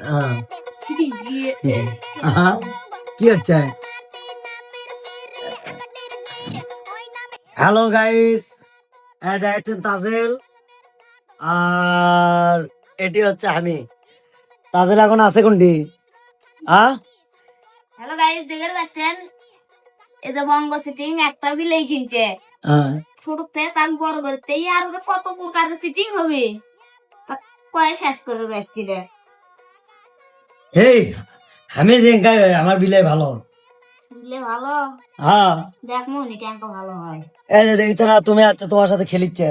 হ্যাঁ। কি হচ্ছে হ্যালো গাইস এটা হচ্ছে তাজেল আর এটি হচ্ছে আমি। তাজেল এখন আছে কোনটি? আ হ্যালো গাইস দেখে পাচ্ছেন? এই যে বঙ্গ সিটিং একটা বিলেই কিনছে। হ্যাঁ। ছোট তার বড় করতে আর কত প্রকারের সিটিং হবে? কয়ে শেষ করে যাচ্ছি রে হেই আমি গাই- আমার বিলাই ভালো। বিলে ভালো? হ্যাঁ। দেখ মনি কেন ভালো হয়। এই যে দেখছ না তুমি আচ্ছা তোমার সাথে খেলিচ্ছে?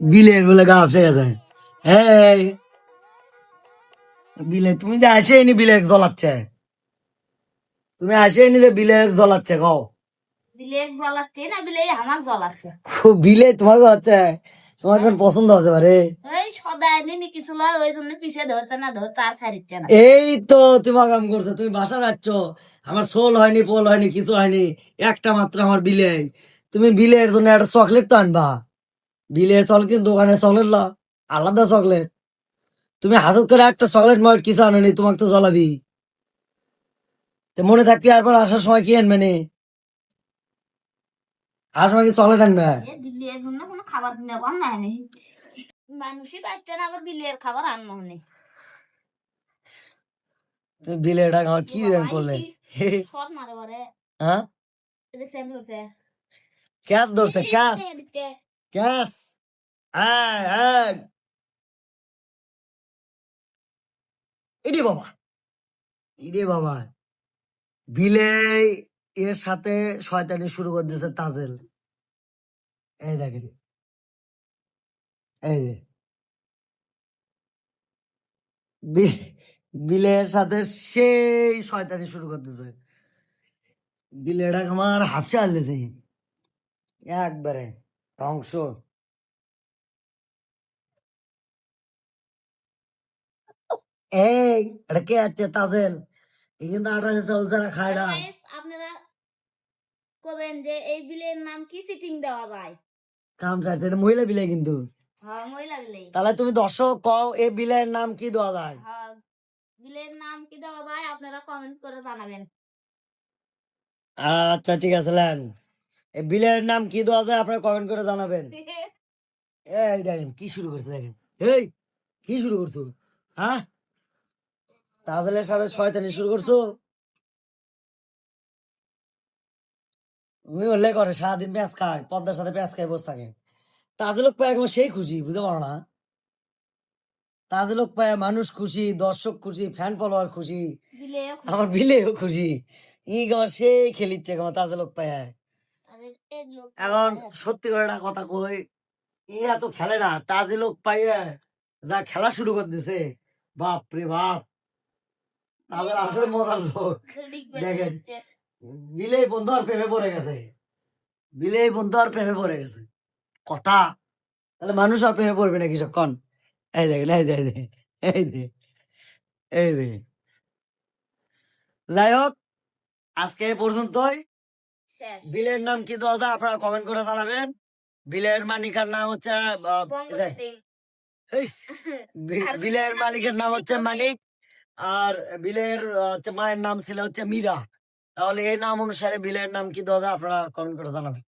বিলের বলে গাপ সে এই বিলে তুমি যে আসেনি বিলে জ্বলাচ্ছে। তুমি আসেনি যে বিলে জ্বলাচ্ছে কও। বিলে জ্বলাচ্ছে না বিলে আমার জ্বলাচ্ছে। বিলে তোমার জ্বলাচ্ছে। তোমার কোন পছন্দ আছে বারে এই সদায় নিনি কিছু লয় ওই জন্য পিছিয়ে ধরছে না ধরছে আর ছাড়িচ্ছে না। এই তো তোমার কাম করছে তুমি বাসা যাচ্ছ আমার সোল হয়নি পোল হয়নি কিছু হয়নি একটা মাত্র আমার বিলে তুমি বিলের জন্য একটা চকলেট তো আনবা। বিলের চকলেট দোকানে চকলেট ল আলাদা চকলেট। তুমি হাতত করে একটা চকলেট মট কিছু আনোনি তোমাকে তো জ্বলাবি। মনে থাকবি আর পর আসার সময় কি আনবে নি? আসার সময় কি চকলেট আনবে? খাবার কিনে পান না নি মানুষই পাচ্ছে না আবার বিলের খাবার আনব তুমি বিলের আমার কি দেন করলে? শট মারে বারে। হ্যাঁ? ক্যাশ ধরছে। ক্যাশ ক্যাশ হ্যাঁ হ্যাঁ ইডি বাবা। ইডি বাবা। বিলে এর সাথে শয়তানি শুরু করে দিয়েছে তাজেল। এই দেখেন। এই যে। বিলের সাথে সেই শয়তানি শুরু করে দিয়েছে বিলেটা আমার হাফসা আনলেছে। একবারে ধ্বংস। এই এটা কে আছে? তাজেল। কিন্তু ছাড়া খায় না। আপনারা করবেন যে এই বিলের নাম কি সিটিং দেওয়া যায়? কাম চাইছে এটা মহিলা বিলে কিন্তু। তাহলে তুমি দর্শক কও এই বিলের নাম কি দেওয়া যায়? হ্যাঁ বিলের নাম কি দেওয়া যায় আপনারা কমেন্ট করে জানাবেন। আচ্ছা ঠিক আছে লেন এই বিলের নাম কি দেওয়া যায় আপনারা কমেন্ট করে জানাবেন। এই দেখেন কি শুরু করতে দেখেন। এই কি শুরু করছ? হ্যাঁ? তাজেলের সাথে শয়তানি শুরু করছ? তুমি হলে করে সারাদিন পেঁয়াজ খায় পদ্মার সাথে পেঁয়াজ খায় বসে থাকে। তাজেলোক পায় এখন সেই খুশি বুঝতে পারো না? তাজেলোক পায় মানুষ খুশি দর্শক খুশি ফ্যান ফলোয়ার খুশি আমার বিলেও খুশি। ই আমার সেই খেলিচ্ছে আমার তাজেলোক পায়। এখন সত্যি করে একটা কথা কই ইয়া তো খেলে না। তাজে লোক পাইয়া যা খেলা শুরু করে দিছে বাপ রে বাপ। তাদের আসলে মজার লোক। দেখেন। বিলে বন্ধু আর প্রেমে পড়ে গেছে। বিলে বন্ধু আর প্রেমে পড়ে গেছে। কথা। তাহলে মানুষ আর প্রেমে পড়বে নাকি সব? কন। এই দেখেন এই দে এই দে এই দে যাই হোক আজকে পর্যন্তই। বিলের নাম কি দাদা? আপনারা কমেন্ট করে জানাবেন। বিলের মালিকার নাম হচ্ছে দেখ, বিলের মালিকের নাম হচ্ছে মালিক আর বিলের হচ্ছে মায়ের নাম ছিল হচ্ছে মীরা। তাহলে এই নাম অনুসারে বিলের নাম কি দাদা? আপনারা কমেন্ট করে জানাবেন।